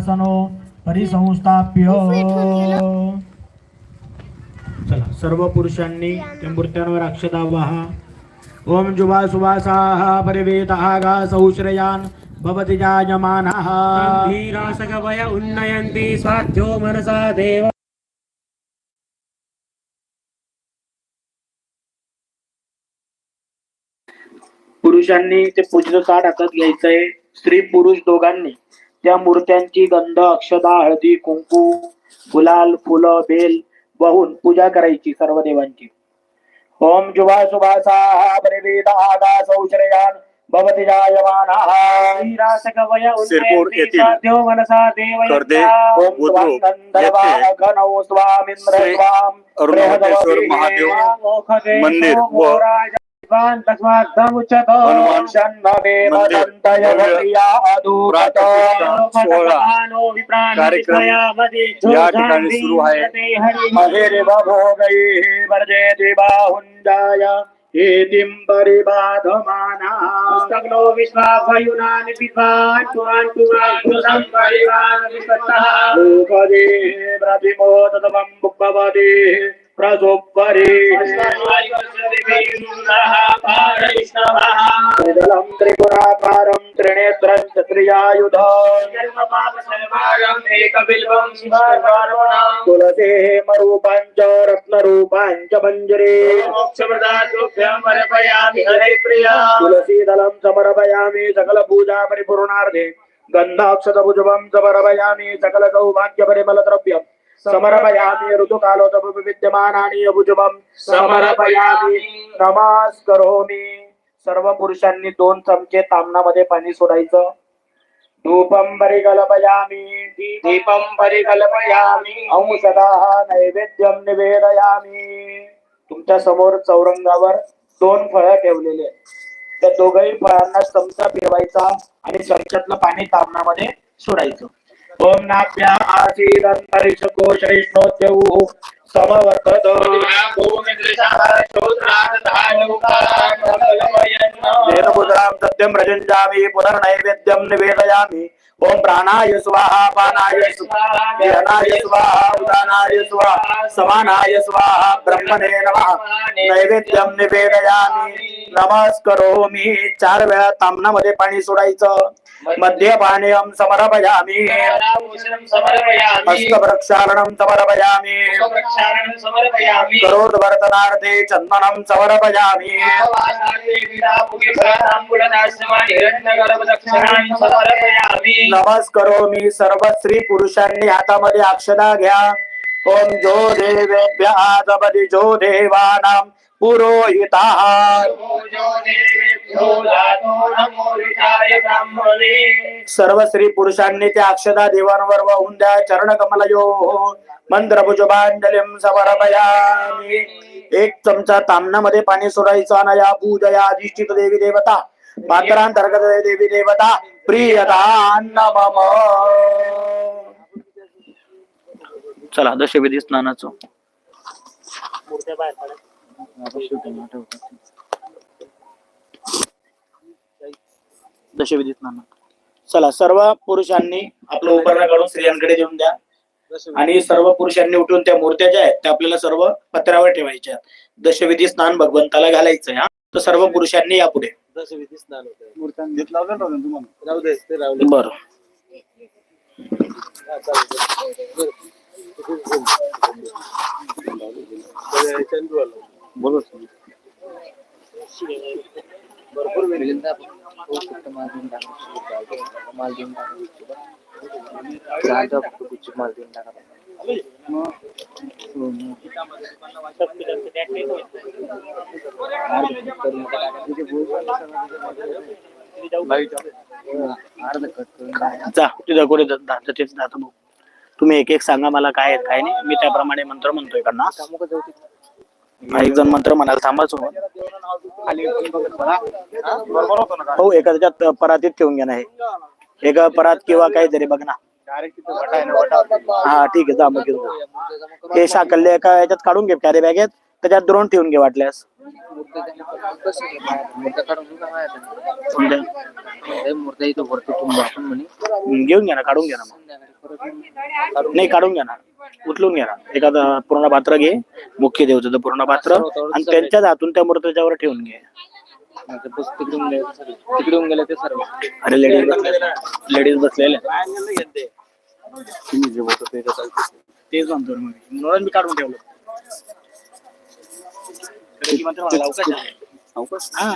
शवासनो परिसंस्थाप्य. चला सर्व पुरुषांनी त्या मूर्त्यांवर अक्षता वाहा ओम जुवा सुवासाः परिवेताः सौश्रयान् भवति जायमानः. धीरासगवय उन्नयन्ति स्वाध्यो मनसा देव। पुरुषांनी ते पूजेचं ताट हातात घ्यायचंय. स्त्री पुरुष दोघांनी. त्या मूर्त्यांची गंध अक्षदा हळदी कुंकू गुलाल फुलं बेल वाहून पूजा करायची सर्व देवांची. ओम जुवा सुभासा सौश्रयान भवति सिरपूर येथील कर्दे बुद्रुक श्री महादेव मंदिर व तस्मात् या ठिकाणी सुरू आहे. हेतिं परिबाधमाना स्तग्नो विश्वाभयुनानि विद्वान् पुरान् पुरान् पुरुषं परिवान् विपत्तः लोकदेः प्रतिमोदतमं प्रसोपरे त्रिदलं त्रिपुराकारं त्रिनेत्रं तुलसेः मरूपां च रत्नरूपां च मञ्जरे। तुलसीदलं समर्पयामि सकलपूजा परिपूर्णार्थे गन्धाक्षतभुजवं समर्पयामि सकलसौभाग्यपरिमलद्रव्यम् समर्पयामि ऋतुकालोतप विद्यमानानि अभुजवं समर्पयामि। नमस्करोमि। सर्व पुरुषांनी दोन चमचे तामणामध्ये पाणी सोडायचं. धूपं परिकल्पयामि। दीपं परिकल्पयामि। अंशतः नैवेद्यं निवेदयामि। तुमच्यासमोर चौरंगावर दोन फळं ठेवलेले आहेत. त्या दोघही फळांना चमचा फिरवायचा आणि चमच्यातलं पाणी तामणामध्ये सोडायचं. ओम नाभ्या आसीदंतरिक्ष कोशरिष्णोद्यौ समवर्तत। वेदमुद्रां सत्यं रजञ्जामि पुनर्नैवेद्यं निवेदयामि। ओम प्राणाय स्वाहा पानाय स्वाहा विहनाय स्वाहा उदानाय स्वाहा समानाय स्वाहा ब्रह्मणे नमः। नैवेद्यं निवेदयामि। नमस्करोमि चार वेळा तामणामध्ये पाणी सोडायचं. मध्ये समर्पयामी. समर्पयामि. वर्तनार्थे समर्पयामि समर्पयामी. चन्दनं करो मी सर्व स्त्री पुरुषांनी हातामध्ये अक्षदा घ्या. ओम जो देवेभ्य आदपदी जो देवानां पुरोहिता। सर्व स्त्री पुरुषांनी त्या अक्षता देवांवर वाहून द्या चरण कमलयो मंत्र भुजबांजलिं समर्पयामि। एक चमचा तामणामध्ये पाणी सोडायचं अनया पूजया अधिष्ठित देवी देवता पात्रांतर्गत देवी देवता प्रियदान मम चला दशविधी स्नानाचं. दशविधी स्नान चला सर्व पुरुषांनी आपलं उपकरण काढून स्त्रियांकडे देऊन द्या. आणि सर्व पुरुषांनी उठून त्या मूर्त्या ज्या आहेत त्या आपल्याला सर्व पत्र्यावर ठेवायच्या दशविधी स्नान भगवंताला घालायचंय हा. तर सर्व पुरुषांनी यापुढे. बर. जा तिथं कुठे तेच जातो भाऊ. तुम्ही एक एक सांगा मला काय आहेत काय नाही. मी त्याप्रमाणे मंत्र म्हणतोय का ना एक जण मंत्र म्हणाल थांबाच हो एका त्याच्यात परातीत ठेवून ना हे एक परात किंवा काहीतरी बघ ना. हा ठीक आहे जा मग. हे साकल्ले एका याच्यात काढून घे कॅरी बॅगेत त्याच्यात द्रोण ठेवून घे वाटल्यास. घेऊन घ्या ना काढून घ्या ना मग. नाही काढून घ्या ना. उचलून घ्या. ना एखादा पूर्ण पात्र घे मुख्य देवचं पूर्ण पात्र आणि त्यांच्याच हातून त्या मूर्तीच्यावर ठेवून घे. तिकडून गेले तिकडून गेले ते सर्व. अरे लेडीज लेडीज बसलेले. तेच म्हणतो म्हणून मी काढून ठेवलं. अवकाश. हा.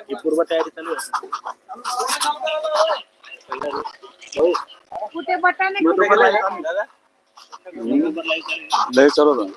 ही पूर्व तयारी चालू आहे. कुठे बटाणे लय चालू